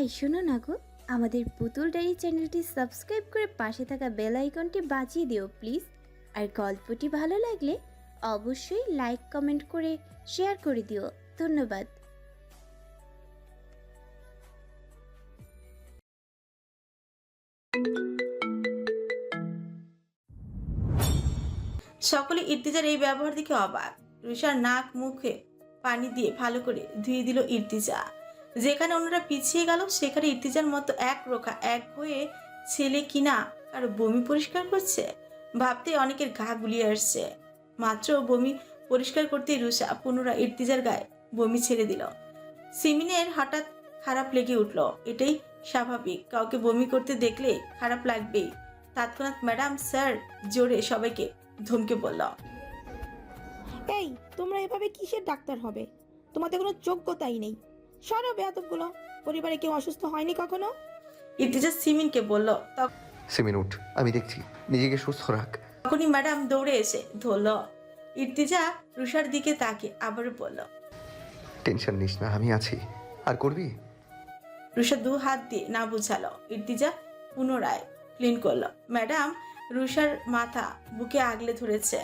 এই শোনো না গো, আমাদের পুতুল ডায়েরি চ্যানেলটি সাবস্ক্রাইব করে পাশে থাকা বেল আইকনটি বাজিয়ে দিও প্লিজ। আর গল্পটি ভালো লাগলে অবশ্যই লাইক, কমেন্ট করে শেয়ার করে দিও। ধন্যবাদ। সকলে ইর্তিজার এই ব্যবহার দেখে অবাক। রুষার নাক, মুখে পানি দিয়ে ভালো করে ধুয়ে দিল ইর্তিজা। যেখানে অন্যরা পিছিয়ে গেল, সেখানে ইর্তিজার মতো এক রোখা, এক হয়ে ছেলে কিনা আর বমি পরিষ্কার করছে? ভাবতে অনেকের ঘা গুলিয়ে আসছে। মাত্র বমি পরিষ্কার করতে রুষা পুনরায় ইর্তিজার গায়ে বমি ছেড়ে দিল। সিমিনের হঠাৎ খারাপ লেগে উঠল। এটাই স্বাভাবিক। কাউকে বমি করতে দেখলে খারাপ লাগবেই। তৎক্ষণাৎ ম্যাডাম, স্যার, জোরে সবাইকে ধমকে বলল। এই, তোমরা এভাবে কিসের ডাক্তার হবে? তোমাদের কোনো যোগ্যতাই নেই। সরো বেয়াদবগুলো। পরিবারে কেউ অসুস্থ হয়নি কখনো? ইর্তিজা সিমিনকে বলল সিমিন উঠ আমি দেখছি। নিজেকে সুস্থ রাখ। তখনই ম্যাডাম দৌড়ে এসে ধরল। ইর্তিজা রুষার দিকে তাকে আবারও বলল টেনশন নিস না আমি আছি। আর করবি? রুষা দু হাত দিয়ে না বুঝালো। ইর্তিজা পুনরায় ক্লিন করল। ম্যাডাম রুষার মাথা বুকে আগলে ধরেছে।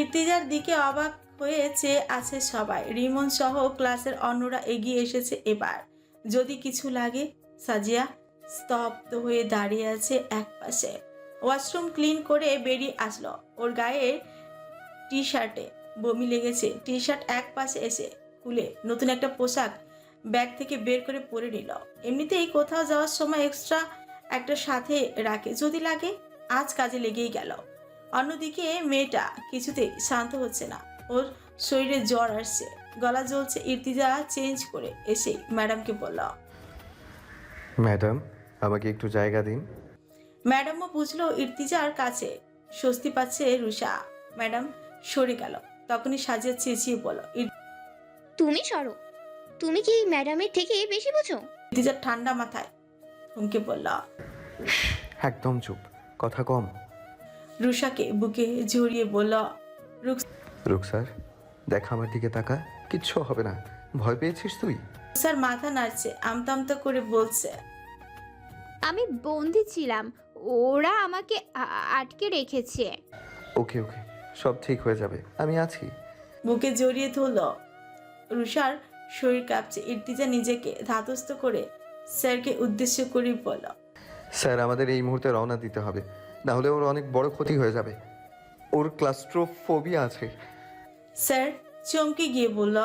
ইর্তিজার দিকে অবাক হয়ে চেয়ে আছে সবাই। রিমন সহ ক্লাসের অন্যরা এগিয়ে এসেছে এবার। যদি কিছু লাগে, সাজিয়া স্তব্ধ হয়ে দাঁড়িয়ে আছে এক পাশে ওয়াশরুম ক্লিন করে বেরিয়ে আসলো। ওর গায়ে টি শার্টে বমি লেগেছে। টি শার্ট এক পাশে এসে খুলে নতুন একটা পোশাক ব্যাগ থেকে বের করে পরে নিল। এমনিতেই কোথাও যাওয়ার সময় এক্সট্রা একটা সাথে রাখে। যদি লাগে, আজ কাজে লেগেই গেল। অন্যদিকে মেয়েটা কিছুতেই শান্ত হচ্ছে না। ওর শরীরে জ্বর আসছে। গলা জ্বলছে ইর্তিজা চেঞ্জ করে এসে ম্যাডামকে বলল। ম্যাডাম আমাকে একটু জায়গা দিন। ম্যাডামও বুঝলো ইর্তিজার কাছে। স্বস্তি পাচ্ছে রুষা ম্যাডাম সরে গেল। তখনই সাজিয়া চেঁচিয়ে বলল তুমি সরো। তুমি কি ম্যাডামের থেকে বেশি বোঝো? ইর্তিজার ঠান্ডা মাথায় হুমকে বলল একদম চুপ। কথা কম। রুষাকে বুকে জড়িয়ে বলল রুক স্যার দেখ আমার দিকে তাকা কিচ্ছু হবে না। ভয় পেয়েছিস তুই? স্যার মাথা নাড়ছে আমতা আমতা করে বলছে। আমি বন্দি ছিলাম ওরা আমাকে আ- আটকে রেখেছে। ওকে ওকে সব ঠিক হয়ে যাবে আমি আছি। বুকে জড়িয়ে ধরল। রুষার শরীর কাঁপছে ইর্তিজা নিজেকে ধাতস্থ করে স্যারকে উদ্দেশ্য করে বলল স্যার আমাদের এই মুহূর্তে রওনা দিতে হবে না হলে ওর অনেক বড় ক্ষতি হয়ে যাবে। ওর ক্লাস্ট্রোফোবিয়া আছে স্যার চমকে গিয়ে বলল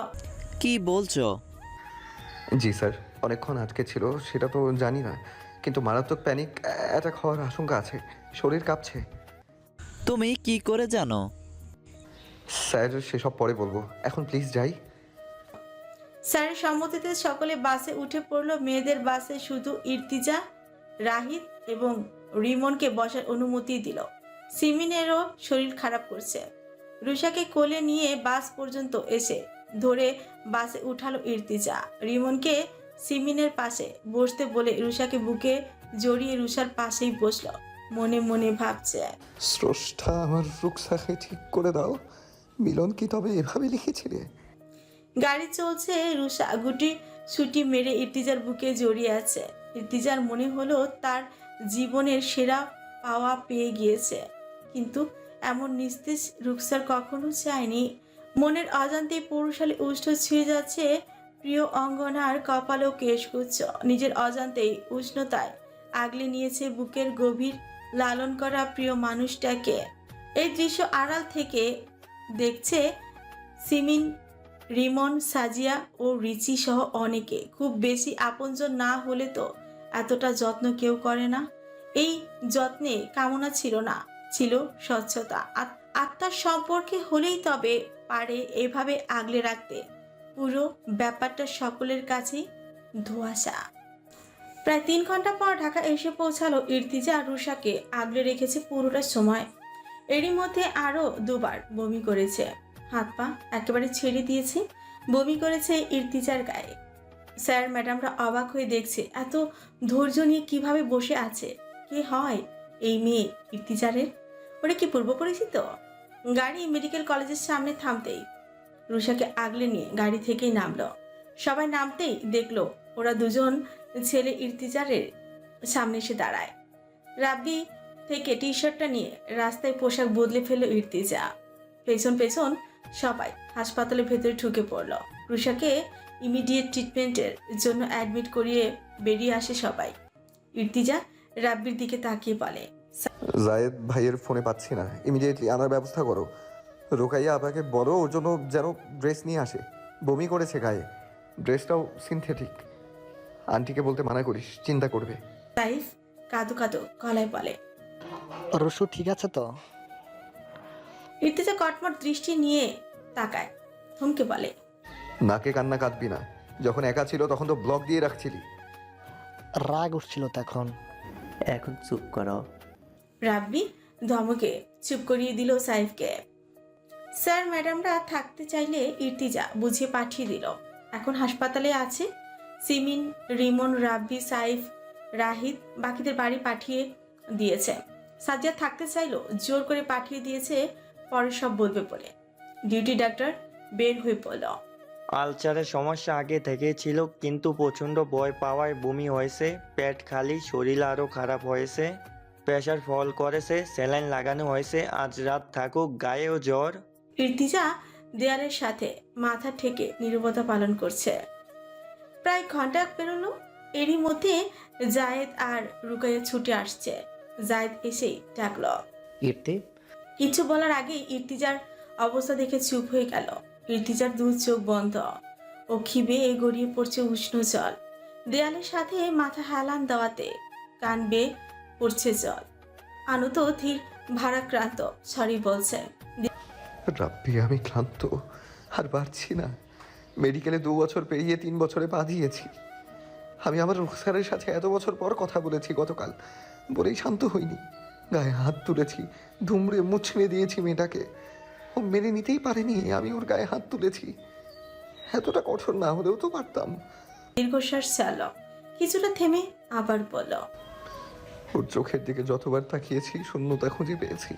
কি বলছো? জি স্যার অনেকক্ষণ আটকে ছিল সেটা তো জানি না কিন্তু মারাত্মক প্যানিক অ্যাটাক হওয়ার আশঙ্কা আছে শরীর কাঁপছে। তুমি কি করে জানো? স্যার সেসব পরে বলব এখন প্লিজ যাই। স্যারের সম্মতিতে সকলে বাসে উঠে পড়ল মেয়েদের বাসে শুধু ইর্তিজা রাহিত এবং রিমনকে বসার অনুমতি দিল। সিমিনেরও শরীর খারাপ করছে। রুষাকে কোলে নিয়ে বাস পর্যন্ত এসে ধরে বাসে উঠালো ইর্তিজা। রিমনকে সিমিনের পাশে বসতে বলে রুষাকে বুকে জড়িয়ে রুষার পাশেই বসল। মনে মনে ভাবছে। স্রষ্টা আমার রুকসাকে ঠিক করে দাও। মিলন কি তবে এভাবে লিখেছিলে? গাড়ি চলছে রুষা গুটি ছুটি মেরে ইর্তিজার বুকে জড়িয়ে আছে। ইর্তিজার মনে হলো তার জীবনের সেরা পাওয়া পেয়ে গিয়েছে। কিন্তু এমন নিস্তেজ রুকসার কখনো চায়নি। মনের অজান্তে পৌরশালী উষ্ঠ ছুঁয়ে যাচ্ছে প্রিয় অঙ্গনার কপালও কেশগুচ্ছ। নিজের অজান্তেই উষ্ণতায় আগলে নিয়েছে বুকের গভীর লালন করা প্রিয় মানুষটাকে। এই দৃশ্য আড়াল থেকে দেখছে সিমিন, রিমন, সাজিয়া ও রিচি সহ অনেকে। খুব বেশি আপনজন না হলে তো এতটা যত্ন কেউ করে না। এই যত্নে কামনা ছিল না। ছিল স্বচ্ছতা। আত- আত্মার সম্পর্কে হলেই তবে পারে এভাবে আগলে রাখতে। পুরো ব্যাপারটা সকলের কাছেই ধোঁয়াশা। প্রায় তিন ঘণ্টা পর ঢাকা এসে পৌঁছালো ইর্তিজা আর রুষাকে আগলে রেখেছে পুরোটা সময়। এরই মধ্যে আরও দুবার বমি করেছে। হাত পা একেবারে ছেড়ে দিয়েছে। বমি করেছে ইর্তিজার গায়ে। স্যার, ম্যাডামরা অবাক হয়ে দেখছে, এত ধৈর্য নিয়ে কীভাবে বসে আছে? কে হয়? এই মেয়ে ইর্তিজারের ওরা কি পূর্ব পরিচিত? গাড়ি মেডিকেল কলেজের সামনে থামতেই রুষাকে আগলে নিয়ে গাড়ি থেকেই নামলো। সবাই নামতেই দেখল ওরা দুজন ছেলে ইর্তিজারের সামনে এসে দাঁড়ায়। রাব্বি থেকে টি শার্টটা নিয়ে রাস্তায় পোশাক বদলে ফেলল ইর্তিজা পেছন পেছন সবাই হাসপাতালের ভেতরে ঢুকে পড়ল। রুষাকে ইমিডিয়েট ট্রিটমেন্টের জন্য অ্যাডমিট করিয়ে বেরিয়ে আসে সবাই। ইর্তিজা রাব্বির দিকে তাকিয়ে বলে জায়েদ ভাইয়ের ফোনে পাচ্ছি না। ইমিডিয়েটলি আনার ব্যবস্থা করো। রোকাইয়া আপনাকে বলো ওর জন্য যেন ড্রেস নিয়ে আসে। বমি করেছে গায়ে। ড্রেসটাও সিনথেটিক আন্টিকে বলতে মানা করিস চিন্তা করবে। সাইফ কাঁদো কাঁদো গলায় বলে রসু ঠিক আছে তো? ইর্তিজা কটমট দৃষ্টি নিয়ে তাকায় থমকে বলে নাকে কান্না কাঁদবি না। যখন একা ছিল তখন তো ব্লক দিয়ে রাখছিলি। রাগ উঠছিল তখন। এখন চুপ করো। রাব্বি ধমকে চুপ করিয়ে দিল সাইফকে। স্যার, ম্যাডামরা থাকতে চাইলে ইর্তিজা বুঝিয়ে পাঠিয়ে দিল। এখন হাসপাতালে আছে। সিমিন, রিমন, রাব্বি, সাইফ রাহিদ বাকিদের বাড়ি পাঠিয়ে দিয়েছে। সাজ্জাদ থাকতে চাইলো, জোর করে পাঠিয়ে দিয়েছে, পরে সব বলবে বলে। ডিউটি ডাক্তার বের হয়ে পড়ল। আলসারের সমস্যা আগে থেকেই ছিল কিন্তু প্রচণ্ড ভয় পাওয়ায় বমি হয়েছে পেট খালি শরীর আরও খারাপ হয়েছে। প্রেশার ফল করেছে স্যালাইন লাগানো হয়েছে আজ রাত থাকুক গায়েও জ্বর। ইর্তিজা দেয়ালের সাথে মাথা ঠেকে নীরবতা পালন করছে। প্রায় ঘণ্টা পেরোলো এরই মধ্যে জায়েদ আর রুকাইয়া ছুটে আসছে। জায়েদ এসেই ডাকল। ইর্তি কিছু বলার আগেই ইর্তিজার অবস্থা দেখে চুপ হয়ে গেল। ইর্তিজার দু চোখ বন্ধ। ও খিবে গড়িয়ে পড়ছে উষ্ণ জল। দেয়ালের সাথে মাথা হেলান দেওয়াতে কান বেয়ে পড়ছে জল। আনুত ধীর, ভারাক্রান্ত, সরি বলছে। রাব্বি, আমি ক্লান্ত, আর পারছি না। মেডিকেলে দু বছর পেরিয়ে তিন বছরে পা দিয়েছি। আমি আমার রুখসারের সাথে এত বছর পর কথা বলেছি গতকাল। বলেই শান্ত হইনি। গায়ে হাত তুলেছি, ধুমড়ে মুছড়ে দিয়েছি মেয়েটাকে। ও মেনে নিতেই পারেনি আমি ওর গায়ে হাত তুলেছি। এতটা কঠোর না হলেও তো পারতাম। দীর্ঘশ্বাস চাল কিছুটা থেমে আবার বলল ওর চোখের দিকে যতবার তাকিয়েছি শূন্যতা খুঁজে পেয়েছি।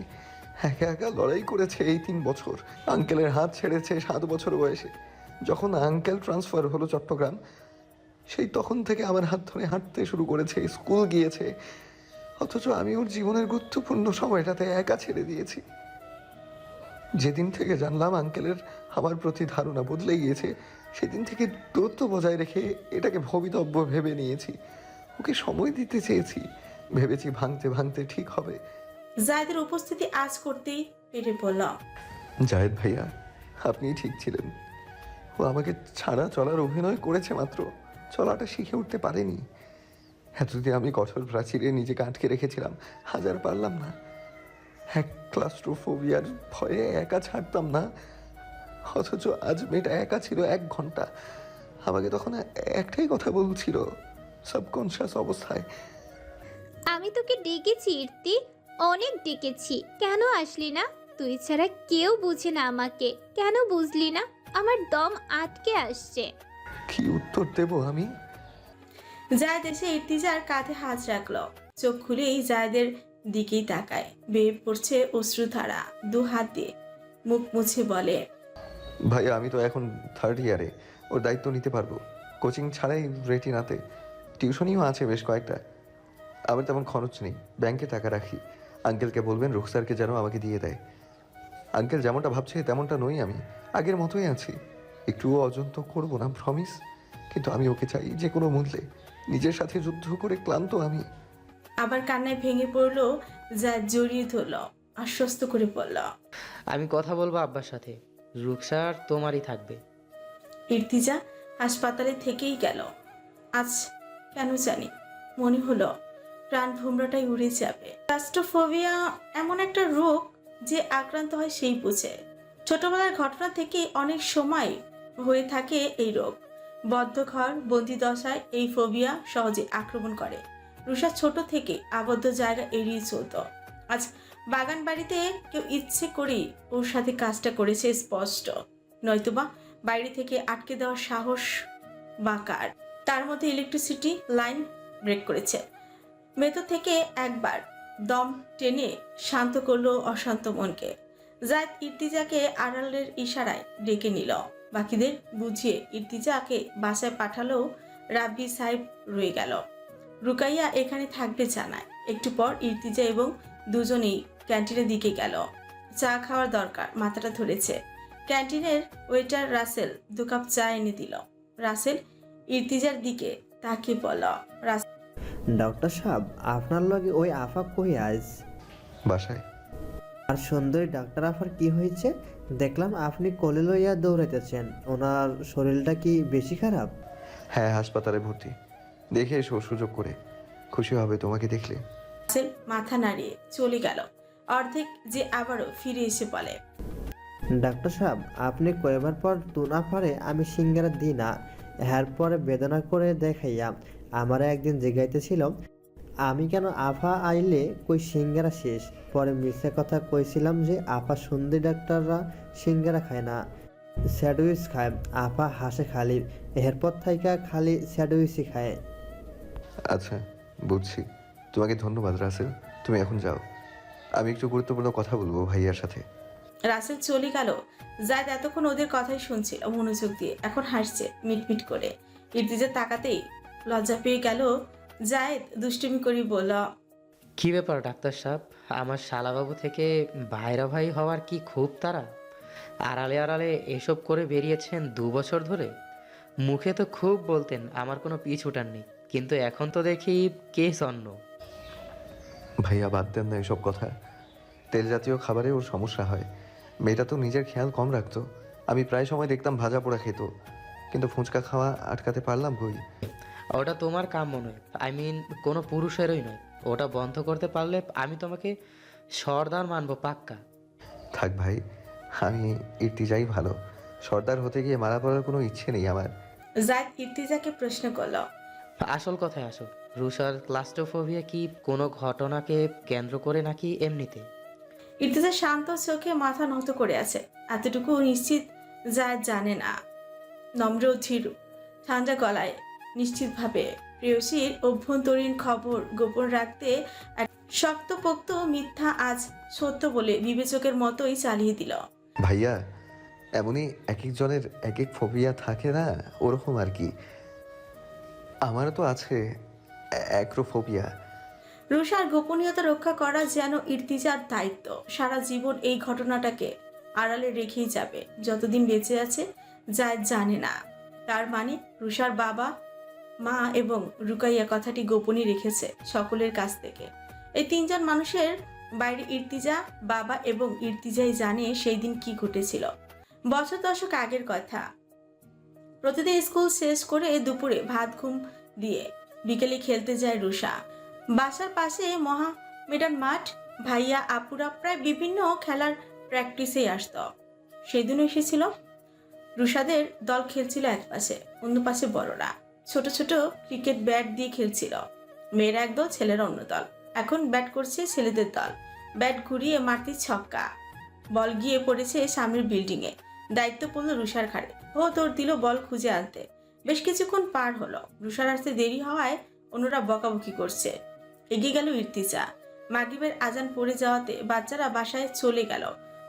একা একা লড়াই করেছে এই তিন বছর। আঙ্কেলের হাত ছেড়েছে সাত বছর বয়সে। যখন আঙ্কেল ট্রান্সফার হলো চট্টগ্রাম সেই তখন থেকে আমার হাত ধরে হাঁটতে শুরু করেছে স্কুল গিয়েছে। অথচ আমি ওর জীবনের গুরুত্বপূর্ণ সময়টাতে একা ছেড়ে দিয়েছি। যেদিন থেকে জানলাম আঙ্কেলের আমার প্রতি ধারণা বদলে গিয়েছে সেদিন থেকে দূরত্ব বজায় রেখে এটাকে ভবিতব্য ভেবে নিয়েছি। ওকে সময় দিতে চেয়েছি। ভেবেছি ভাঙতে ভাঙতে ঠিক হবে। জায়দের উপস্থিতি আজ করতেই পেরে বলল জায়েদ ভাইয়া আপনি ঠিক ছিলেন। ও আমাকে ছাড়া চলার অভিনয় করেছে মাত্র। চলাটা শিখে উঠতে পারেনি। এতদিন আমি কঠোর প্রাচীরে নিজেকে আটকে রেখেছিলাম। হাজার পারলাম না। এক ক্লাস্ট্রোফোবিয়ার ভয়ে একা ছাড়তাম না। অথচ আজ মেয়েটা একা ছিল এক ঘণ্টা। আমাকে তখন একটাই কথা বলছিল সাবকনশিয়াস অবস্থায়। আমি তোকে ডেকেছি ইর্তি। অনেক ডেকেছি। কেন আসলি না? তুই ছাড়া কেউ বুঝে না আমাকে। কেন বুঝলি না? আমার দম আটকে আসছে। কি উত্তর দেব আমি? জায়দ এসে ইর্তিজার কাঁধে হাত রাখল। চোখ খুলেই জায়দের দিকেই তাকায়। বেয়ে পড়ছে অশ্রুধারা দু হাতে মুখ মুছে বলে, ভাইয়া, আমি তো এখন থার্ড ইয়ারে ওর দায়িত্ব নিতে পারব। কোচিং ছাড়াই রেটিনাতে। টিউশনিও আছে বেশ কয়েকটা। আমার তেমন খরচ নেই। ব্যাংকে টাকা রাখি। আঙ্কেলকে বলবেন রুখসারকে যেন আমাকে দিয়ে দেয়। আঙ্কেল যেমনটা ভাবছে, তেমনটা নই আমি। আগের মতোই আছি। একটুও অজন্ত করব না প্রমিস কিন্তু আমি ওকে চাই যে কোনো মূল্যে। নিজের সাথে যুদ্ধ করে ক্লান্ত আমি। আবার কান্নায় ভেঙে পড়ল যা জড়িয়ে ধরল আশ্বস্ত করে বলল। আমি কথা বলব আব্বার সাথে। রুকসার তোমারই থাকবে। ইর্তিজা হাসপাতালে থেকেই গেল। আজ কেন জানি মনে হলো প্রাণ ভোমরাটাই উড়ে যাবে। রাস্ট্রোফোবিয়া এমন একটা রোগ যে আক্রান্ত হয় সেই বুঝে। ছোটবেলার ঘটনা থেকে অনেক সময় হয়ে থাকে এই রোগ। বদ্ধ ঘর বন্দি দশায় এই ফোবিয়া সহজে আক্রমণ করে। রুষা ছোট থেকে আবদ্ধ জায়গা এড়িয়ে চলত। আজ বাগান বাড়িতে কেউ ইচ্ছে করেই ওর সাথে কাজটা করেছে স্পষ্ট। নয়তোবা বাইরে থেকে আটকে দেওয়ার সাহস বা কার? তার মধ্যে ইলেকট্রিসিটি লাইন ব্রেক করেছে। ভেতর থেকে একবার দম টেনে শান্ত করল অশান্ত মনকে। জায়দ ইর্তিজাকে আড়ালের ইশারায় ডেকে নিল। বাকিদের বুঝিয়ে ইর্তিজাকে বাসায় পাঠালেও রাব্বি সাহেব রয়ে গেল। রুকাইয়া এখানে থাকবে জানায়। একটু পর ইর্তিজা এবং দুজনেই ক্যান্টিনের দিকে গেল। চা খাওয়ার দরকার মাথাটা ধরেছে। ক্যান্টিনের ওয়েটার রাসেল দু কাপ চা এনে দিল। রাসেল ইর্তিজার দিকে তাকে বলল রাসেল ডক্টর সাহেব আপনার লগে ওই আফা কই আজ বাসায়। আর সুন্দরী ডাক্তার আফার কি হয়েছে? দেখলাম আপনি কোলে লইয়া দৌড়াইতেছেন। ওনার শরীরটা কি বেশি খারাপ? হ্যাঁ হাসপাতালে ভর্তি। দেখে এসো সুযোগ করে। খুশি হবে তোমাকে দেখলে। মাথা নাড়িয়ে চলে গেল। অর্ধেক যে আবারও ফিরে এসে বলে ডাক্তার সাহেব আপনি কয়েবার পর তুনা পারে আমি সিঙ্গারা দিই না। এর পরে বেদনা করে দেখাইয়া আমার একদিন জেগাইতেছিল আমি কেন আফা আইলে কই সিঙ্গারা শেষ? পরে মিথ্যা কথা কইছিলাম যে আফা সুন্দরী ডাক্তাররা সিঙ্গারা খায় না। স্যাডউইচ খায় আফা হাসে খালি। এরপর থাইকা খালি স্যাডউইচই খায়। আচ্ছা বুঝছি। তোমাকে ধন্যবাদ রাসেল। তুমি এখন যাও। আমি একটু গুরুত্বপূর্ণ কথা বলব ভাইয়ার সাথে। রাসেল চলে গেল। জায়দ এতক্ষণ ওদের কথাই শুনছিল মনোযোগ দিয়ে। এখন হাসছে মিটমিট করে। ইর্তিজা তাকাতেই লজ্জা পেয়ে গেল। জায়েদ দুষ্টুমি করি বলল কি ব্যাপার ডাক্তার সাহেব? আমার শালাবাবু থেকে ভাইরা ভাই হওয়ার কি খুব তারা আড়ালে আড়ালে এসব করে বেরিয়েছেন দু বছর ধরে। মুখে তো খুব বলতেন আমার কোনো পিছ উঠান নেই কিন্তু এখন তো দেখি কেস অন্য ভাইয়া বাদ দেন না এসব কথা। তেল জাতীয় খাবারে ওর সমস্যা হয়। মেয়েটা তো নিজের খেয়াল কম রাখতো। আমি প্রায় সময় দেখতাম ভাজা পোড়া খেত। কিন্তু ফুচকা খাওয়া আটকাতে পারলাম কই? ওটা তোমার কাম্য নয়। আই মিন কোনো পুরুষেরই নয়। ওটা বন্ধ করতে পারলে আমি তোমাকে সর্দার মানবো পাক্কা। থাক ভাই আমি ইর্তিজাই ভালো। সর্দার হতে গিয়ে মারা পড়ার কোনো ইচ্ছে নেই আমার। জায়েদ ইর্তিজাকে প্রশ্ন করল। আসল কথায় আসো রুষার ক্লাস্টোফোবিয়া কি কোনো ঘটনাকে কেন্দ্র করে নাকি এমনিতে? ইর্তিজা শান্ত চোখে মাথা নত করে আছে। এতটুকু নিশ্চিত যা জানে না। নম্র ও ধীরু ঠান্ডা গলায় নিশ্চিতভাবে প্রেয়সীর অভ্যন্তরীণ খবর গোপন রাখতে এক শক্তপোক্ত মিথ্যা আজ সত্য বলে বিবেচকের মতোই চালিয়ে দিল। ভাইয়া এমনই এক একজনের এক এক ফোবিয়া থাকে না ওরকম আর কি। আমারও তো আছে অ্যাক্রোফোবিয়া। রুষার গোপনীয়তা রক্ষা করা যেন ইর্তিজার দায়িত্ব, সারা জীবন এই ঘটনাটাকে আড়ালে রেখেই যাবে, যতদিন বেঁচে আছে, যা জানে না। তার মানে রুষার বাবা, মা এবং রুকাইয়া কথাটি গোপনই রেখেছে সকলের কাছ থেকে। এই তিনজন মানুষের বাইরে ইর্তিজা, বাবা এবং ইর্তিজাই জানে সেই দিন কি ঘটেছিল। বছর দশক আগের কথা। প্রতিদিন স্কুল শেষ করে দুপুরে ভাত, ঘুম দিয়ে বিকেলে খেলতে যায় রুষা বাসার পাশে মহা মেডান মাঠ, ভাইয়া, আপুরা প্রায় বিভিন্ন খেলার প্র্যাকটিসেই আসত। সেদিনও এসেছিল। রুষাদের দল খেলছিল এক পাশে অন্য পাশে বড়রা। ছোট ছোট ক্রিকেট ব্যাট দিয়ে খেলছিল। মেয়েরা একদল, ছেলেরা অন্য দল। এখন ব্যাট করছে ছেলেদের দল। ব্যাট ঘুরিয়ে মারতে ছক্কা। বল গিয়ে পড়েছে সামনের বিল্ডিংয়ে। দায়িত্ব পড়ল রুষার ঘাড়ে। ও তোর দিল বল খুঁজে আনতে। বেশ কিছুক্ষণ পার হলো। রুষার আসতে দেরি হওয়ায় অন্যরা বকাবকি করছে। এগিয়ে গেল ইর্তিজা। মাগিবের আজান পড়ে যাওয়াতে বাচ্চারা বাসায় চলে গেল।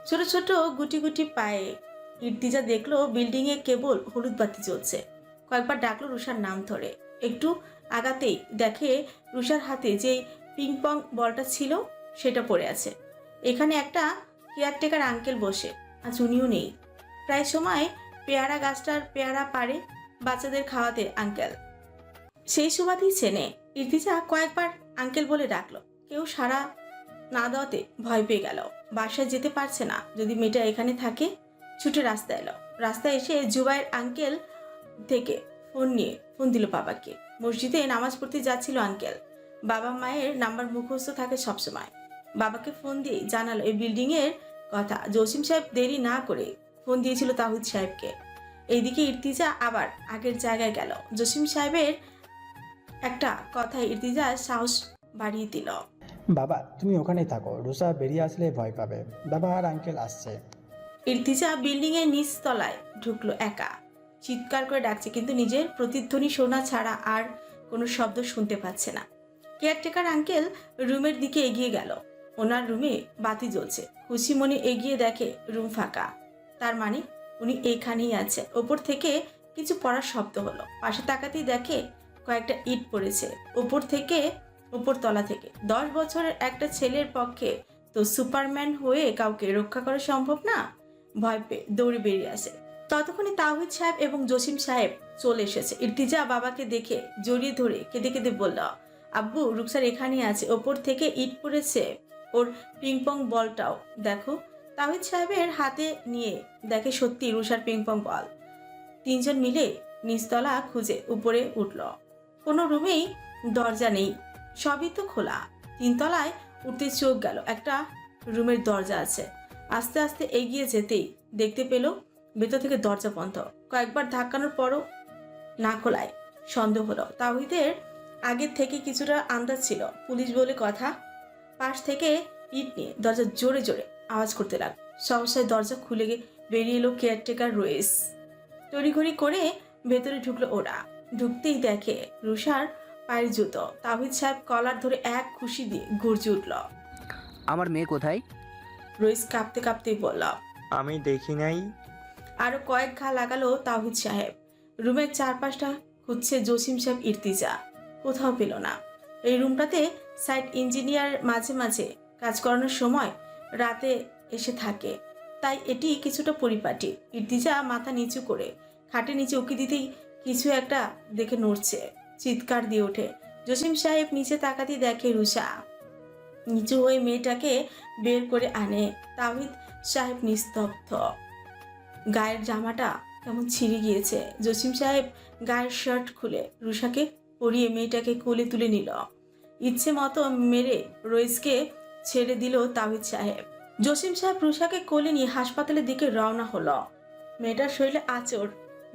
ছোট ছোট গুটি গুটি পায়ে ইর্তিজা দেখল বিল্ডিংয়ে কেবল হলুদ বাতি জ্বলছে। কয়েকবার ডাকলো রুষার নাম ধরে। একটু আগাতেই দেখে রুষার হাতে যে পিং পং বলটা ছিল, সেটা পড়ে আছে। এখানে একটা কেয়ারটেকার আঙ্কেল বসে। আজ উনিও নেই। প্রায় সময় পেয়ারা গাছটার পেয়ারা পারে বাচ্চাদের খাওয়াতে আঙ্কেল। সেই সুবাদই চেনে। ইর্তিজা কয়েকবার আঙ্কেল বলে ডাকলো। কেউ সারা না দেওয়াতে ভয় পেয়ে গেল। বাসায় যেতে পারছে না। যদি মেয়েটা এখানে থাকে, ছুটে রাস্তায় এলো। রাস্তায় এসে জুবাইয়ের আঙ্কেল থেকে ফোন নিয়ে ফোন দিল বাবাকে। মসজিদে নামাজ পড়তে যাচ্ছিল আঙ্কেল। বাবা মায়ের নাম্বার মুখস্থ থাকে সবসময়। বাবাকে ফোন দিয়ে জানালো এই বিল্ডিংয়ের কথা। জসিম সাহেব দেরি না করে ফোন দিয়েছিল তাহিদ সাহেবকে। এইদিকে ইর্তিজা আবার আগের জায়গায় গেল। জসিম সাহেবের একটা কথায় ইর্তিজার সাহস বাড়িয়ে দিল। বাবা তুমি ওখানেই থাকো। রুষা বেরিয়ে আসলে ভয় পাবে। বাবা আর আঙ্কেল আসছে। ইর্তিজা বিল্ডিং এর নিচ তলায় ঢুকলো একা। চিৎকার করে ডাকছে কিন্তু নিজের প্রতিধ্বনি শোনা ছাড়া আর কোনো শব্দ শুনতে পাচ্ছে না। কেয়ারটেকার আঙ্কেল রুমের দিকে এগিয়ে গেল। ওনার রুমে বাতি জ্বলছে। খুশি মনে এগিয়ে দেখে রুম ফাঁকা। তার মানে উনি এখানেই আছে। ওপর থেকে কিছু পড়ার শব্দ হলো। পাশে তাকাতেই দেখে কয়েকটা ইট পড়েছে। উপর থেকে উপর তলা থেকে। দশ বছরের একটা ছেলের পক্ষে তো সুপারম্যান হয়ে কাউকে রক্ষা করা সম্ভব না? ভয় পেয়ে দৌড়ে বেরিয়ে আসে। ততক্ষণে তাহিদ সাহেব এবং জসিম সাহেব চলে এসেছে। ইর্তিজা বাবাকে দেখে জড়িয়ে ধরে কেঁদে কেঁদে বলল, আব্বু রুকসার এখানে আছে। ওপর থেকে ইট পড়েছে। ওর পিংপং বলটাও দেখো। তাহিদ সাহেবের হাতে নিয়ে দেখে সত্যি রুষার পিংপং বল তিনজন মিলে নিচতলা খুঁজে উপরে উঠল। কোনো রুমেই দরজা নেই, সবই তো খোলা। তিনতলায় উঠতে চোখ গেল, একটা রুমের দরজা আছে। আস্তে আস্তে এগিয়ে যেতেই দেখতে পেল ভেতর থেকে দরজা বন্ধ। কয়েকবার ধাক্কানোর পরও না খোলায়, সন্দেহ হলো। তাহিদের আগের থেকে কিছুটা আন্দাজ ছিল, পুলিশ বলে কথা। পাশ থেকে ইট নিয়ে দরজা জোরে জোরে আওয়াজ করতে লাগ সহসায় দরজা খুলে গিয়ে বেরিয়ে এলো কেয়ারটেকার রয়েস তড়িঘড়ি করে ভেতরে ঢুকলো ওরা। ঢুকতেই দেখে রুষার পায়ের জুতো। তাহিদ সাহেব কলার ধরে এক খুশি দিয়ে গর্জে উঠল। আমার মেয়ে কোথায়? রইস কাঁপতে কাঁপতেই বলল। আমি দেখি নাই। আরও কয়েক ঘা লাগালো তাহিদ সাহেব। রুমের চারপাশটা খুঁজছে জসিম সাহেব ইর্তিজা। কোথাও পেল না। এই রুমটাতে সাইট ইঞ্জিনিয়ার মাঝে মাঝে কাজ করানোর সময় রাতে এসে থাকে। তাই এটি কিছুটা পরিপাটি। ইর্তিজা মাথা নিচু করে খাটে নিচে উকি দিতেই কিছু একটা দেখে নড়ছে, চিৎকার দিয়ে ওঠে। জসিম সাহেব নিচে তাকাতেই দেখে রুষা নিচু হয়ে মেয়েটাকে বের করে আনে। তাহিদ সাহেব নিস্তব্ধ। গায়ের জামাটা কেমন ছিঁড়ে গিয়েছে। জসিম সাহেব গায়ের শার্ট খুলে রুষাকে পরিয়ে মেয়েটাকে কোলে তুলে নিল। ইচ্ছে মতো মেরে রইসকে ছেড়ে দিল তাহিদ সাহেব। জসিম সাহেব রুষাকে কোলে নিয়ে হাসপাতালের দিকে রওনা হলো। মেয়েটার শরীরে আচর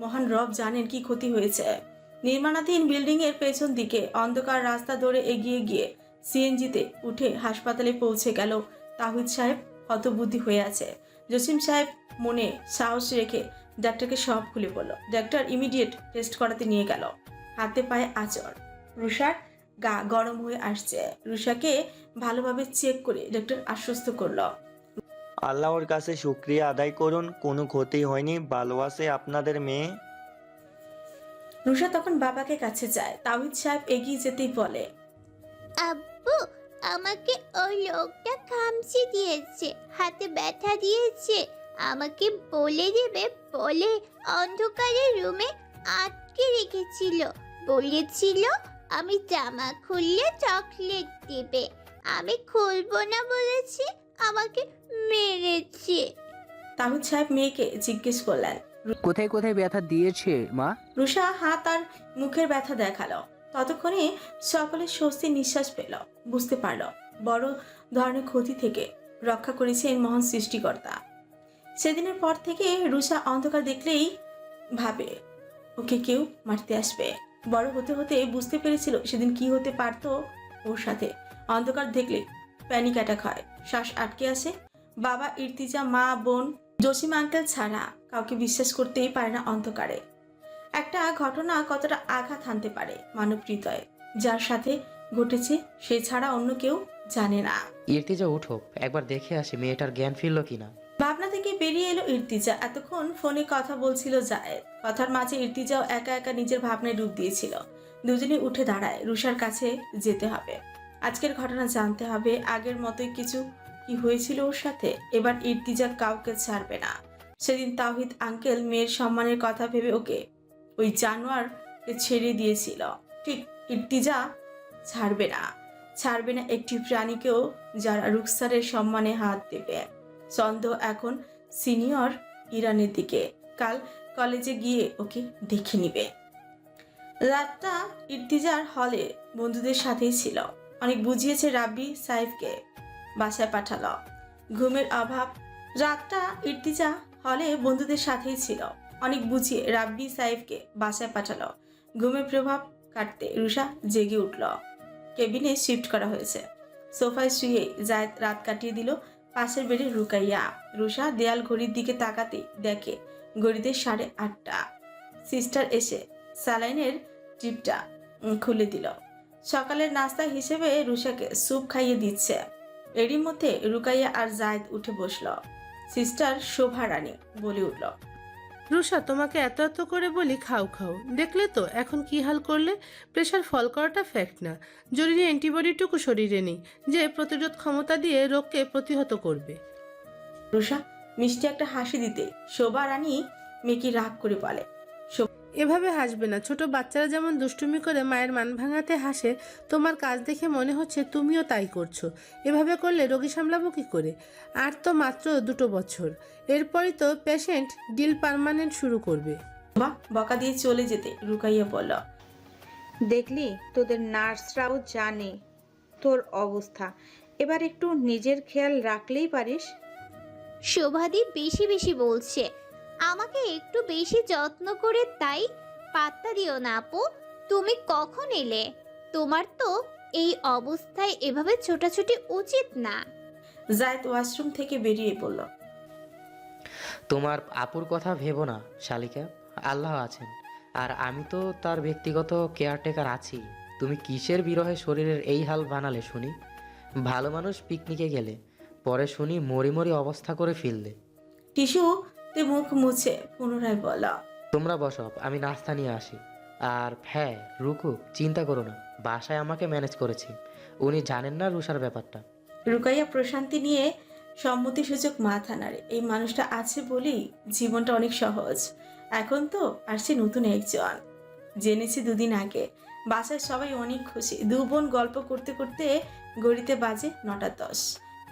মহান রব জানেন কি ক্ষতি হয়েছে। নির্মাণাধীন বিল্ডিং এর পেছন দিকে অন্ধকার রাস্তা ধরে এগিয়ে গিয়ে সিএনজিতে উঠে হাসপাতালে পৌঁছে গেল তাহিদ সাহেব। হতবুদ্ধি হয়ে আছে। জসিম সাহেব মনে সাহস রেখে ডাক্তারকে সব খুলে বলল, ডাক্তার ইমিডিয়েট টেস্ট করাতে নিয়ে গেল। হাতে পায়ে আচর রুষার গা গরম হয়ে আসছে। রুষাকে ভালোভাবে চেক করে ডাক্তার আশ্বস্ত করল। আল্লাহর কাছে শুক্রিয়া আদায় করুন কোনো ক্ষতি হয়নি ভালো আছে আপনাদের মেয়ে। রুষা তখন বাবাকে কাছে যায় তাহিদ সাহেব এগিয়ে যেতেই বলে আব্বু আমাকে ওই লোকটা খামচি দিয়েছে হাতে ব্যথা দিয়েছে আমাকে বলে দেবে বলে অন্ধকারে রুমে আটকে রেখেছিল বলেছিল আমি জামা খুললে চকলেট দেবে। আমি খুলবো না বলেছি আমাকে মেরেছে। তাহিদ সাহেব মেয়েকে জিজ্ঞেস করলেন কোথায় কোথায় ব্যথা দিয়েছে মা? রুষা হাত আর মুখের ব্যথা দেখাল। ততক্ষণে সকলে স্বস্তি নিঃশ্বাস পেল বুঝতে পারল বড় ধরনের ক্ষতি থেকে রক্ষা করেছে করেছেন মহান সৃষ্টিকর্তা। সেদিনের পর থেকে রুষা অন্ধকার দেখলেই ভাবে ওকে কেউ মারতে আসবে। বড় হতে হতে বুঝতে পেরেছিল সেদিন কি হতে পারতো ওর সাথে। অন্ধকার দেখলে প্যানিক অ্যাটাক হয়। শ্বাস আটকে আসে। বাবা, ইর্তিজা, মা, বোন, জসিম আঙ্কেল ছাড়া কাউকে বিশ্বাস করতেই পারে না অন্ধকারে। একটা ঘটনা কতটা আঘাত হানতে পারে মানব হৃদয়ে, যার সাথে ঘটেছে সে ছাড়া অন্য কেউ জানে না। ইর্তিজা, উঠো। একবার দেখে আসি মেয়েটার জ্ঞান ফিরল কিনা। ভাবনা থেকে বেরিয়ে এলো ইর্তিজা। এতক্ষণ ফোনে কথা বলছিল জায়েদ। কথার মাঝে ইর্তিজাও একা একা নিজের ভাবনায় ডুব দিয়েছিল। দুজনে উঠে দাঁড়ায় রুষার কাছে যেতে হবে। আজকের ঘটনা জানতে হবে, আগের মতোই কিছু কি হয়েছিল ওর সাথে? এবার ইর্তিজা কাউকে ছাড়বে না। সেদিন তাওহিদ আঙ্কেল মেয়ের সম্মানের কথা ভেবে ওকে ওই জানোয়ারকে ছেড়ে দিয়েছিল। ঠিক ইর্তিজা ছাড়বে না। ছাড়বে না একটি প্রাণীকেও যারা রুকসারের সম্মানে হাত দেবে। সন্দেহ এখন সিনিয়র ইরানের দিকে। কাল কলেজে গিয়ে ওকে দেখে নিবে। রাতটা ইর্তিজার হলে বন্ধুদের সাথেই ছিল। অনেক বুঝিয়েছে রাব্বি সাহেবকে বাসায় পাঠালো। ঘুমের অভাব। রাতটা ইর্তিজা হলে বন্ধুদের সাথেই ছিল। অনেক বুঝিয়ে রাব্বি সাহেবকে বাসায় পাঠালো। ঘুমের প্রভাব কাটতে রুষা জেগে উঠল। কেবিনে শিফট করা হয়েছে। সোফায় শুয়ে জায়দ রাত কাটিয়ে দিল পাশের বেডে রুকাইয়া। রুষা দেয়াল ঘড়ির দিকে তাকাতে দেখে ঘড়িতে সাড়ে আটটা। সিস্টার এসে স্যালাইনের টিপটা খুলে দিল। সকালের নাস্তা হিসেবে রুষাকে স্যুপ খাইয়ে দিচ্ছে। এরই মধ্যে রুকাইয়া আর জায়দ উঠে বসল। সিস্টার শোভা রানী বলে উঠল। রুষা তোমাকে এত এত করে বলি খাও খাও। দেখলে তো, এখন কি হাল করলে? প্রেশার ফল করাটা ফ্যাক্ট না। জরুরি অ্যান্টিবডিটুকু শরীরে নেই, যে প্রতিরোধ ক্ষমতা দিয়ে রোগকে প্রতিহত করবে। রুষা মিষ্টি একটা হাসি দিতে, শোভা রানী মেয়েকে রাগ করে বলে। এভাবে হাসবে না। ছোট বাচ্চারা যেমন দুষ্টুমি করে মায়ের মান ভাঙাতে হাসে তোমার কাজ দেখে মনে হচ্ছে তুমিও তাই করছ। এভাবে করলে রোগী সামলাবো কী করে? আর তো মাত্র দুটো বছর। এরপরই তো পেশেন্ট ডিল পারমানেন্ট শুরু করবে। শোভা বকা দিয়ে চলে যেতে রুকাইয়া বলল। দেখলি তোদের নার্সরাও জানে তোর অবস্থা। এবার একটু নিজের খেয়াল রাখলেই পারিস। শোভাদি বেশি বেশি বলছে আমাকে একটু বেশি যত্ন করে তাই পাত্তা দিও না আপু। তুমি কখন এলে? তোমার তো এই অবস্থায় এভাবে ছোটাছুটি উচিত না। জায়দ ওয়াশরুম থেকে বেরিয়ে পড়ল। তোমার আপুর কথা ভেবো না শালিকা। আল্লাহ আছেন। আর আমি তো তার ব্যক্তিগত কেয়ারটেকার আছি। তুমি কিসের বিরহে শরীরের এই হাল বানালে শুনি? ভালো মানুষ পিকনিকে গেলে পরে শুনি মরি মরি অবস্থা করে ফিরলে টিস্যুতে মুখ মুছে পুনরায় বলল তোমরা বসো আমি নাস্তা নিয়ে আসি। আর হ্যাঁ রুকু চিন্তা করো না বাসায় আমাকে ম্যানেজ করেছি। উনি জানেন না রুষার ব্যাপারটা। রুকাইয়া প্রশান্তি নিয়ে সম্মতিসূচক মাথা নাড়ে। এই মানুষটা আছে বলেই জীবনটা অনেক সহজ। এখন তো আসছে নতুন একজন। জেনেছি দুদিন আগে। বাসায় সবাই অনেক খুশি। দু বোন গল্প করতে করতে গড়িতে বাজে নটা দশ।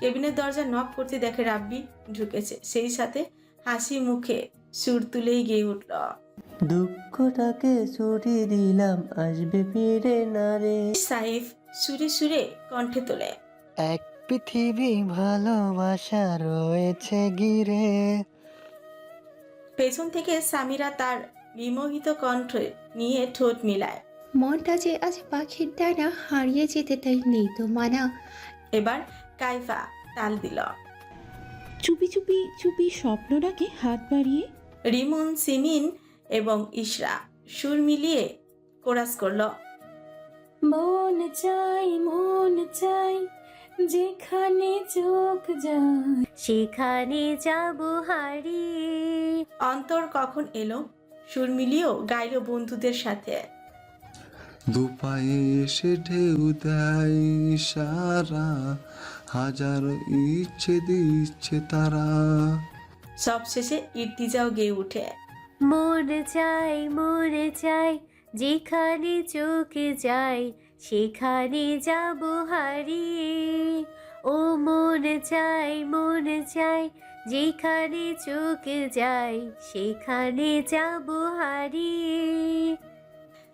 কেবিনের দরজা নক করতে দেখে রাব্বি ঢুকেছে। সেই সাথে হাসি মুখে সুর তুলেই গেয়ে উঠল। দুঃখটাকে সরিয়ে দিলাম আসবে ফিরে না রে। সাইফ সুরে সুরে কণ্ঠে তোলে। এক পৃথিবী ভালোবাসা রয়েছে গিরে পেছন থেকে সামিরা তার বিমোহিত কণ্ঠ নিয়ে ঠোঁট মিলায়। মনটা যে আজ পাখির ডানা হারিয়ে যেতে তাই নেই তো মানা। এবার কাইফা তাল দিল। চুপি চুপি চুপি স্বপ্নটাকে হাত বাড়িয়ে রিমন সিমিন এবং ইশরা সুর মিলিয়ে কোরাস করল মন চাই মন চাই যেখানে চোখ যায় সেখানে যাব হারিয়ে অন্তর কখন এলো? সুর মিলিয়েও গাইল বন্ধুদের সাথে। দুপায়ে এসে ঢেউ দেয় সারা হাজার ইচ্ছে দিচ্ছে তারা। সবশেষে ইর্তিজাও গেয়ে উঠে। মন চাই মন চাই যেখানে চোখে যাই সেখানে যাব হারিয়ে। ও মন চাই মন চাই যেখানে চোখ যাই সেখানে যাব হারিয়ে।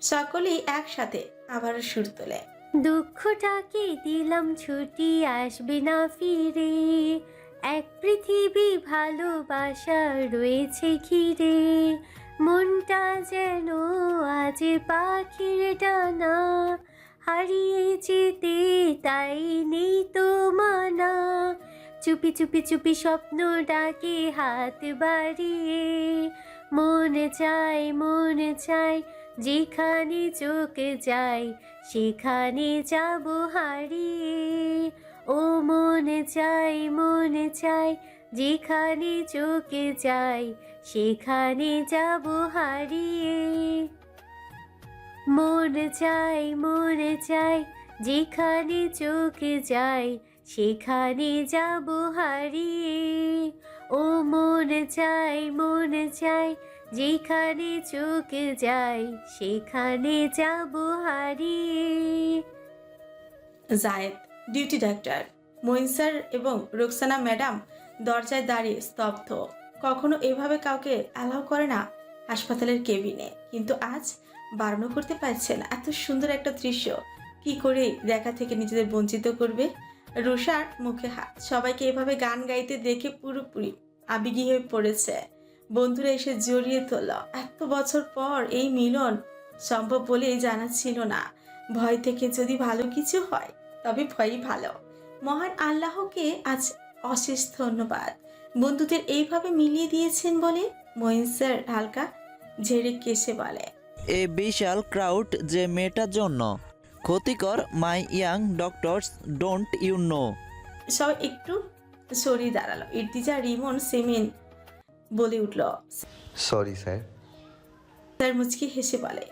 সকলেই একসাথে আবার সুর তোলে। দুঃখটাকে দিলাম, ছুটি আসবে না ফিরে। এক পৃথিবী ভালোবাসা রয়েছে ঘিরে। মনটা যেন আজ পাখির ডানা। হারিয়ে যেতে তাই নেই তো মানা। চুপি চুপি চুপি স্বপ্ন ডাকে হাত বাড়িয়ে। মন চাই মন চাই যেখানে চোখ যাই সেখানে যাব হারিয়ে ও মন চাই মন চাই, যেখানে চোখে যাই সেখানে যাব হারিয়ে মন চাই মন চাই, যেখানে চোখে যাই, সেখানে যাব হারিয়ে ও মন চাই মন চাই যেখানে চোখ যাই সেখানে যাব হারিয়ে। Zayed, duty doctor. Moin sir এবং রোকসানা ম্যাডাম দরজায় দাঁড়িয়ে স্তব্ধ। কখনো এভাবে কাউকে অ্যালাউ করে না হাসপাতালের কেবিনে। কিন্তু আজ বারণ করতে পারছে না। এত সুন্দর একটা দৃশ্য। কি করে দেখা থেকে নিজেদের বঞ্চিত করবে? রুষার মুখে হাত। সবাইকে এভাবে গান গাইতে দেখে পুরোপুরি আবেগী হয়ে পড়েছে। বন্ধুরা এসে জড়িয়ে তোল এত বছর পর এই মিলন সম্ভব বলেই জানা ছিল না। ভয় থেকে যদি ভালো কিছু হয় তবে ভয়ই ভালো। মহান আল্লাহকে আজ অশেষ ধন্যবাদ। বন্ধুদের এইভাবে মিলিয়ে দিয়েছেন বলে মহিন স্যার হালকা ঝেড়ে কেসে বলে। এ বিশাল ক্রাউড যে মেয়েটার জন্য। ক্ষতিকর my young doctors don't you know. সব একটু সরিয়ে দাঁড়াল। ইর্তিজা রিমন সেমিন বলে উঠল। সরি স্যার স্যার মুচকি হেসে বলে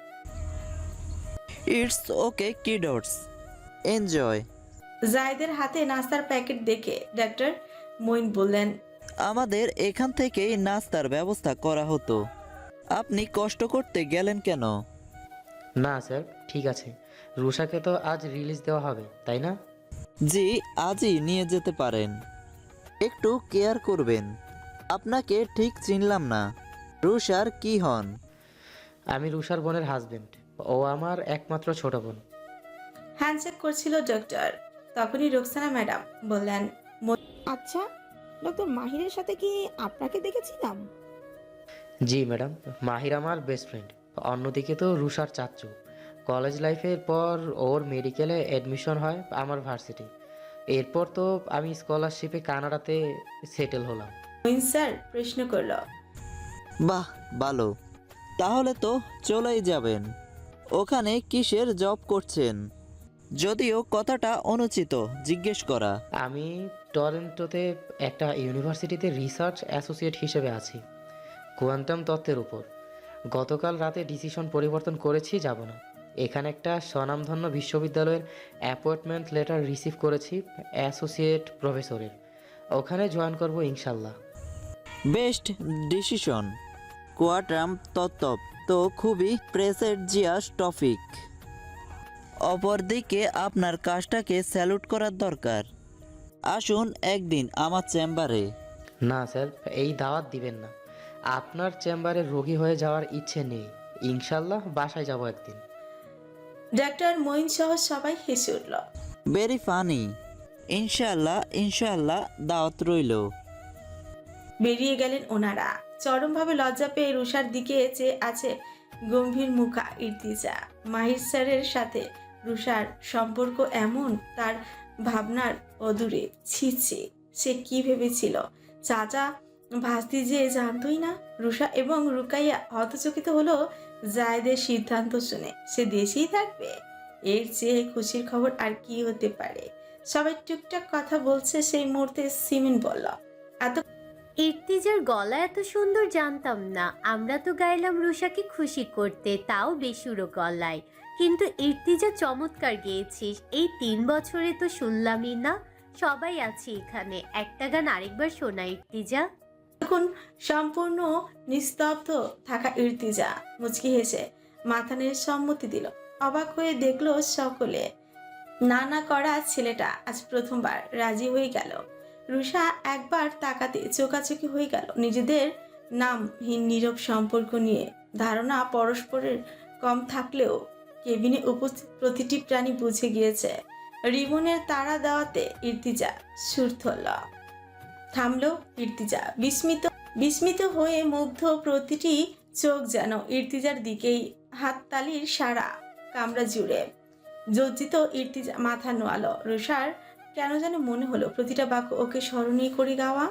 ইটস ওকে কিডস এনজয় জায়দের হাতে নাস্তার প্যাকেট দেখে ডাক্তার মইন বললেন আমাদের এখান থেকেই নাস্তার ব্যবস্থা করা হতো। আপনি কষ্ট করতে গেলেন কেন? না স্যার ঠিক আছে। রুষাকে তো আজ রিলিজ দেওয়া হবে তাই না? জি আজই নিয়ে যেতে পারেন। একটু কেয়ার করবেন। আপনাকে ঠিক চিনলাম না। রুষার কি হন? আমি রুষার বোনের হাজবেন্ড ও আমার একমাত্র ছোট বোন। হ্যান্ডশেক করছিল ডক্টর। তখনই রোকসানা ম্যাডাম বললেন আচ্ছা ডক্টর মাহিরের সাথে কি আপনাকে দেখেছিলাম? জি ম্যাডাম মাহির আমার বেস্ট ফ্রেন্ড অন্যদিকে তো রুষার চাচ্চু কলেজ লাইফের পর ওর মেডিকেলে অ্যাডমিশন হয় আমার ভার্সিটি এরপর তো আমি স্কলারশিপে কানাডাতে সেটেল হলাম। মইন স্যার প্রশ্ন করল। বাহ ভালো। তাহলে তো চলেই যাবেন। ওখানে কিসের জব করছেন? যদিও কথাটা অনুচিত জিজ্ঞেস করা। আমি টরেন্টোতে একটা ইউনিভার্সিটিতে রিসার্চ অ্যাসোসিয়েট হিসেবে আছি কোয়ান্টাম তত্ত্বের উপর। গতকাল রাতে ডিসিশন পরিবর্তন করেছি যাব না। এখানে একটা স্বনামধন্য বিশ্ববিদ্যালয়ের অ্যাপয়েন্টমেন্ট লেটার রিসিভ করেছি অ্যাসোসিয়েট প্রফেসরের। ওখানে জয়েন করব ইনশাল্লাহ। Best decision. কোয়াট্রাম তত্ত্ব তো খুবই প্রেসেডজিয়াস টপিক। অপরদিকে আপনার কাজটাকে স্যালুট করার দরকার। আসুন একদিন আমার চেম্বারে। না স্যার এই দাওয়াত দিবেন না। আপনার চেম্বারে রোগী হয়ে যাওয়ার ইচ্ছে নেই। ইনশাল্লাহ বাসায় যাব একদিন। ডাক্তার মইন সহ সবাই হেসে উঠল। ভেরি ফানি ইনশাল্লাহ ইনশাল্লাহ দাওয়াত রইল। বেরিয়ে গেলেন ওনারা। চরমভাবে লজ্জা পেয়ে রুষার দিকে চেয়ে আছে গম্ভীর মুখা ইর্তিজা। মাহির স্যারের সাথে রুষার সম্পর্ক এমন, তার ভাবনার অদূরে। ছিছে সে কি ভেবেছিল? চাচা ভাস্তি যে জানতই না? রুষা এবং রুকাইয়া হতচকিত হলো জায়দের সিদ্ধান্ত শুনে। সে দেশেই থাকবে? এর চেয়ে খুশির খবর আর কি হতে পারে? সবাই টুকটাক কথা বলছে, সেই মুহূর্তে সিমিন বলল, এত ইর্তিজার গলা এত সুন্দর জানতাম না। আমরা তো গাইলাম রুষাকে খুশি করতে, তাও বেসুরো গলায়। কিন্তু ইর্তিজা চমৎকার গেয়েছিস, এই তিন বছরে তো শুনলামই না। সবাই আছে এখানে, একটা গান আরেকবার শোনা ইর্তিজা। এখন সম্পূর্ণ নিস্তব্ধ থাকা ইর্তিজা, মুচকি হেসে মাথা নেড়ে সম্মতি দিল। অবাক হয়ে দেখল সকলে। না না করা ছেলেটা আজ প্রথমবার রাজি হয়ে গেল। রুষা একবার তাকাতে চোকাচোকি হয়ে গেল নিজেদের নামহীন নীরব সম্পর্ক নিয়ে। ধারণা পরস্পরের কম থাকলেও কেবিনে উপস্থিত প্রতিটি প্রাণী বুঝে গিয়েছে রিবনের তারা দেওয়াতে ইর্তিজা সুর ধরল থামলো ইর্তিজা, বিস্মিত বিস্মিত হয়ে মুগ্ধ প্রতিটি চোখ যেন ইর্তিজার দিকেই হাততালির সারা কামরা জুড়ে। লজ্জিত ইর্তিজা মাথা নোয়ালো রুষার কেন যেন মনে হলো প্রতিটা বাক্য ওকে স্মরণীয় করে গাওয়া।